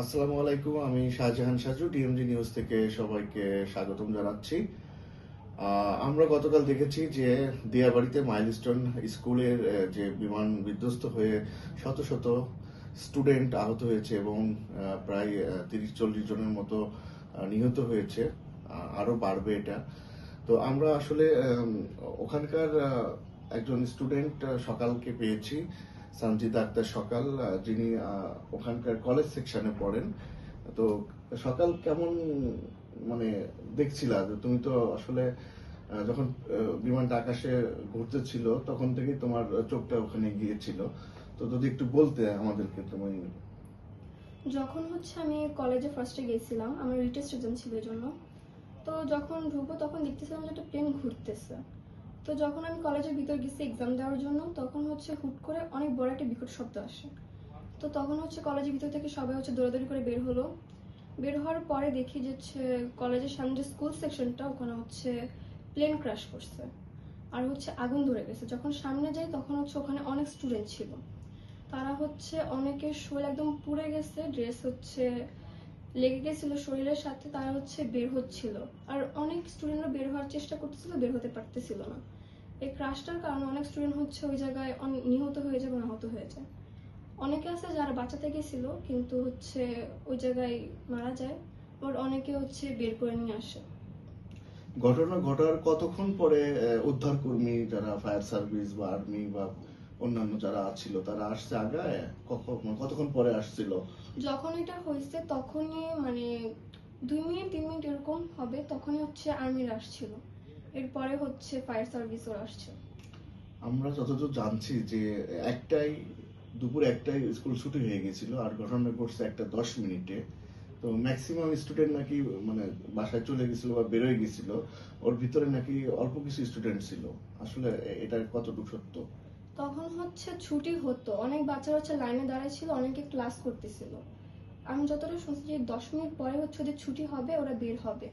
আসসালামু আলাইকুম আমি শাহজাহান সাজু ডিএমজি নিউজ থেকে সবাইকে স্বাগতম জানাচ্ছি। আমরা গতকাল দেখেছি যে দিয়াবাড়িতে মাইলস্টোন স্কুলের যে বিমান বিধ্বস্ত হয়ে শত শত স্টুডেন্ট আহত হয়েছে এবং প্রায় তিরিশ চল্লিশ জনের মতো নিহত হয়েছে। আহ, আরও বাড়বে এটা। তো আমরা আসলে ওখানকার একজন স্টুডেন্ট সকালকে পেয়েছি। সঞ্জিত আক্তার সকাল যিনি ওখানকার কলেজ সেকশনে পড়েন। তো সকাল কেমন মানে দেখছিলা? তুমি তো আসলে যখন বিমানটা আকাশে ঘুরতে ছিল, তখন থেকেই তোমার চোখটা ওখানে গিয়েছিল। তো যদি একটু বলতে আমাদেরকে তুমি। যখন হচ্ছে আমি কলেজে ফার্স্টে গেছিলাম, আমার রিটেস্ট এক্সাম ছিল জন্য তো যখন ঢুকবো, তখন দেখতেছিলাম যে একটা প্লেন ঘুরতেছে। তো যখন আমি কলেজের ভিতর গেছি এক্সাম দেওয়ার জন্য, তখন হচ্ছে হুট করে অনেক বড় একটা বিকট শব্দ আসে। তো তখন হচ্ছে কলেজের ভিতর থেকে সবাই হচ্ছে দৌড়াদৌড়ি করে বের হলো। বের হওয়ার পরে দেখি যে হচ্ছে কলেজের সামনে যে স্কুল সেকশনটা ওখানে হচ্ছে প্লেন ক্র্যাশ করছে। আর হচ্ছে আগুন ধরে গেছে। যখন সামনে যাই, তখন হচ্ছে ওখানে অনেক স্টুডেন্ট ছিল। তারা হচ্ছে অনেকের শরীর একদম পুড়ে গেছে ড্রেস হচ্ছে লেগে গেছিল শরীরের সাথে, তারা হচ্ছে বের হচ্ছিল। আর অনেক স্টুডেন্টরা বের হওয়ার চেষ্টা করতেছিল, বের হতে পারতেছিল না। এই ক্রাশটার কারণে অনেক স্টুডেন্ট হচ্ছে ওই জায়গায় নিহত হয়ে যায় বা আহত হয়ে যায়। অনেকে আছে যারা বাঁচাতে গেছিল কিন্তু হচ্ছে ওই জায়গায় মারা যায় আর অনেকে হচ্ছে বের করে নিয়ে আসে। ঘটনা ঘটার কতক্ষণ পরে উদ্ধার কর্মী যারা ফায়ার সার্ভিস বা আর্মি বা অন্যান্য যারা ছিল তারা আসছে আগায় কখন কতক্ষণ পরে আসছিল? যখন এটা হয়েছে তখনই মানে দুই মিনিট তিন মিনিট এরকম হবে তখনই হচ্ছে আর্মিরা আসছিল। এরপরে হচ্ছে ফায়ার সার্ভিস ওরা আসছে। আমরা যতদূর জানছি যে একটাই দুপুর একটাই স্কুল ছুটি হয়ে গেছিল আর ঘটনা ঘটছে একটা দশ মিনিটে। তো ম্যাক্সিমাম স্টুডেন্ট নাকি মানে বাসায় চলে গেছিল বা বেরোয় গেছিল ওর ভিতরে নাকি অল্প কিছু স্টুডেন্ট ছিল। আসলে এটা কতটুকু সত্য? তখন হচ্ছে ছুটি হতো। অনেক বাচ্চারা হচ্ছে লাইনে দাঁড়ায় ছিল অনেকে ক্লাস করতেছিল। আমি যতটা শুনছি যে দশ মিনিট পরে হচ্ছে ওদের ছুটি হবে ওরা বের হবে।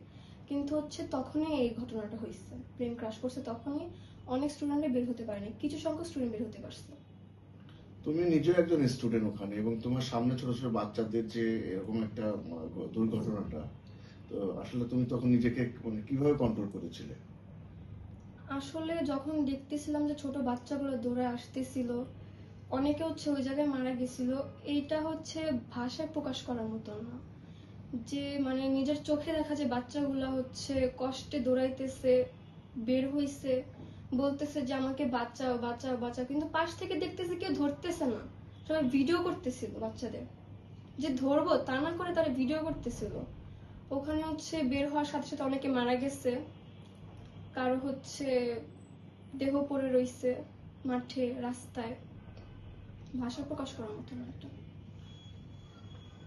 কিন্তু হচ্ছে তখনই এই ঘটনাটা হয়েছে। প্লেন ক্রাশ করছে তখনই অনেক স্টুডেন্টরা বের হতে পারেনি কিছু সংখ্যক স্টুডেন্ট বের হতে পারছে। তুমি নিজেও একজন স্টুডেন্ট ওখানে এবং তোমার সামনে ছোট ছোট বাচ্চাদের যে এরকম একটা দুর্ঘটনাটা তো আসলে তুমি তখন নিজেকে মানে কীভাবে কন্ট্রোল করেছিলে? আসলে যখন দেখতেছিলাম যে ছোট বাচ্চাগুলো দৌড়ে আসতেছিল অনেকে হচ্ছে ওই জায়গায় মারা গেছিল এইটা হচ্ছে ভাষায় প্রকাশ করার মতো না। যে মানে নিজের চোখে দেখা যে বাচ্চাগুলো হচ্ছে কষ্টে দৌড়াইতেছে, বের হইছে, বলতেছে যে আমাকে বাঁচাও বাঁচাও বাঁচাও। কিন্তু পাশ থেকে দেখতেছে কেউ ধরতেছে না। সবাই ভিডিও করতেছিল বাচ্চাদের। যে ধরবো তা না করে তারা ভিডিও করতেছিল। ওখানে হচ্ছে বের হওয়ার সাথে সাথে অনেকে মারা গেছে। কারও হচ্ছে দেহ পড়ে রইছে মাঠে, রাস্তায়। ভাষা প্রকাশ করার মতো এটা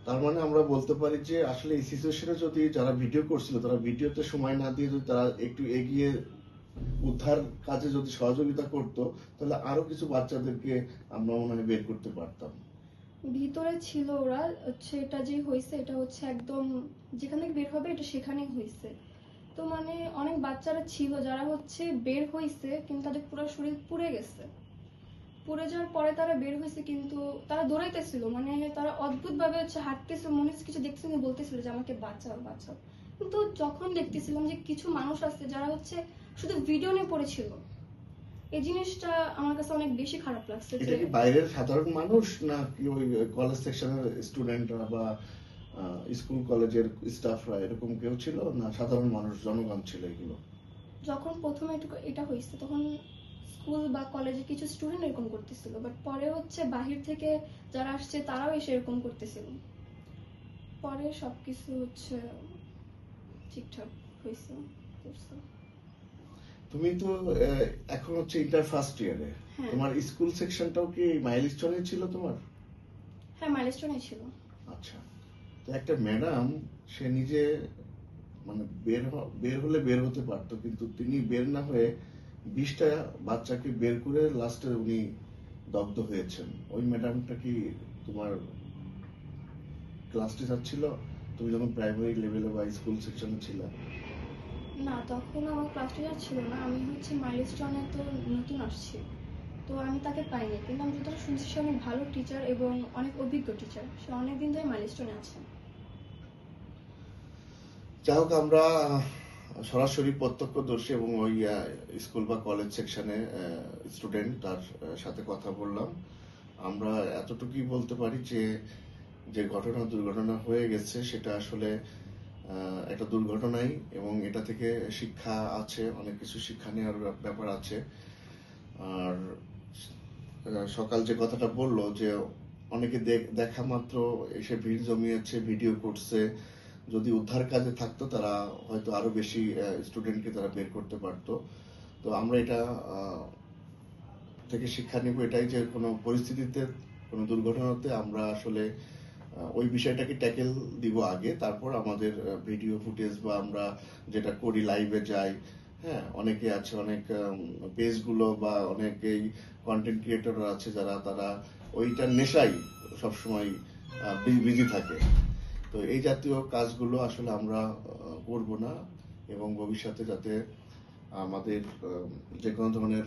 তার মানে আমরা বলতে পারি যে আসলে এই সিচুয়েশনে যদি যারা ভিডিও করছিল, তারা ভিডিওতে সময় না দিয়ে যদি তারা একটু এগিয়ে উদ্ধার কাজে যদি সহযোগিতা করত, তাহলে আরও কিছু বাচ্চাদেরকে আমরা মনে হয় বের করতে পারতাম। ভিতরে ছিল ওরা হচ্ছে এটা যে হয়েছে এটা হচ্ছে একদম যেখানে বের হবে, এটা সেখানেই হয়েছে তো মানে অনেক বাচ্চারা ছিল যারা হচ্ছে বের হয়েছে কিন্তু তাদের পুরো শরীর পুড়ে গেছে। পুড়ে যাওয়ার পরে তারা বের হয়েছে কিন্তু তারা দৌড়াইতেছিল। মানে তারা অদ্ভুত ভাবে হচ্ছে হাঁটতেছিল মনে হচ্ছে কিছু কিন্তু বলতেছিল যে আমাকে বাঁচাও বাঁচাও। কিন্তু যখন দেখতেছিলাম যে কিছু মানুষ আছে যারা হচ্ছে শুধু ভিডিও নিয়ে পড়েছিল এই জিনিসটা আমার কাছে অনেক বেশি খারাপ লাগছে যে বাইরের সাধারণ মানুষ না কি ওই কলেজ সেকশনের স্টুডেন্টরা বা স্কুল কলেজের স্টাফরা এরকম কেউ ছিল? না সাধারণ মানুষ জনগণ ছিল এগুলো? যখন প্রথমে এটা হয়েছে তখন স্কুল বা কলেজে কিছু স্টুডেন্ট এরকম করতেছিল বাট পরে হচ্ছে বাহির থেকে যারা আসছে তারাও এসে এরকম করতেছিল। পরে সবকিছু হচ্ছে ঠিকঠাক হয়েছে তুমি তো এখন হচ্ছে ইন্টার ফার্স্ট ইয়ারে তোমার স্কুল সেকশনটাও কি মাইলস্টোনে ছিল তোমার? হ্যাঁ মাইলস্টোনে ছিল। আচ্ছা। তো একটা ম্যাডাম সে নিজে মানে বের বের হলে বের হতে পারতো কিন্তু তিনি বের না হয়ে বিশটা বাচ্চাকে বের করে লাস্টে উনি দগ্ধ হয়েছেন। ওই ম্যাডামটা কি তোমার ক্লাস টিচার ছিল? তুমি যখন প্রাইমারি লেভেলে বা স্কুল সেকশনে ছিল? না তখন আমার ক্লাস টিচার ছিল না। আমি হচ্ছে মাইলস্টোনে তো নতুন আসছি। তো আমি তাকে পাইনি। কিন্তু আমি যতটা শুনছি সে অনেক ভালো টিচার এবং অনেক অভিজ্ঞ টিচার সে অনেক দিন ধরে মাইলস্টোনে আছে। যাই হোক আমরা সরাসরি প্রত্যক্ষদর্শী এবং ওই স্কুল বা কলেজ সেকশনে স্টুডেন্ট তার সাথে কথা বললাম। আমরা এতটুকুই বলতে পারি যে যে ঘটনা দুর্ঘটনা হয়ে গেছে, সেটা আসলে একটা দুর্ঘটনাই এবং এটা থেকে শিক্ষা আছে, অনেক কিছু শিক্ষা নেওয়ার ব্যাপার আছে। আর সকাল যে কথাটা বলল যে, অনেকে দেখ- মাত্র এসে ভিড় জমিয়েছে ভিডিও করছে যদি উদ্ধার কাজে থাকতো, তারা হয়তো আরও বেশি স্টুডেন্টকে তারা বের করতে পারতো। তো আমরা এটা থেকে শিক্ষা নিব এটাই যে কোনো পরিস্থিতিতে, কোনো দুর্ঘটনাতে আমরা আসলে ওই বিষয়টাকে ট্যাকেল দিব আগে। তারপর আমাদের ভিডিও ফুটেজ বা আমরা যেটা করি লাইভে যাই হ্যাঁ অনেকে আছে, অনেক পেজগুলো বা অনেকেই কন্টেন্ট ক্রিয়েটর আছে যারা, তারা ওইটার নেশাই সবসময় বিজি থাকে। তো এই জাতীয় কাজগুলো আসলে আমরা করব না এবং ভবিষ্যতে যাতে আমাদের যে কোনো ধরনের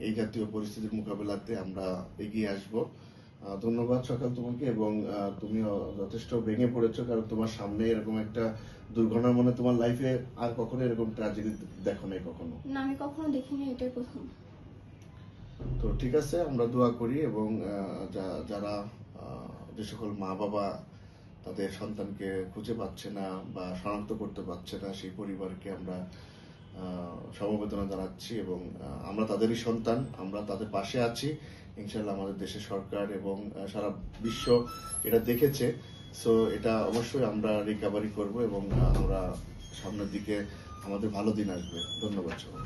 এই জাতীয় পরিস্থিতির মোকাবেলাতে আমরা এগিয়ে আসব। ধন্যবাদ সকাল তোমাকে এবং তুমিও যথেষ্ট ভেঙে পড়েছো কারণ তোমার সামনে এরকম একটা দুর্ঘটনা মনে তোমার লাইফে আর কখনো এরকম ট্র্যাজেডি দেখো নাই কখনো? না আমি কখনো দেখিনি এটাই প্রথম। তো ঠিক আছে আমরা দোয়া করি এবং যারা যে সকল মা বাবা তাদের সন্তানকে খুঁজে পাচ্ছে না বা শনাক্ত করতে পারছে না, সেই পরিবারকে আমরা সমবেদনা জানাচ্ছি এবং আমরা তাদেরই সন্তান, আমরা তাদের পাশে আছি। ইনশাল্লাহ আমাদের দেশের সরকার এবং সারা বিশ্ব এটা দেখেছে। সো এটা অবশ্যই আমরা রিকভারি করব এবং আমরা সামনের দিকে আমাদের ভালো দিন আসবে। ধন্যবাদ সবাই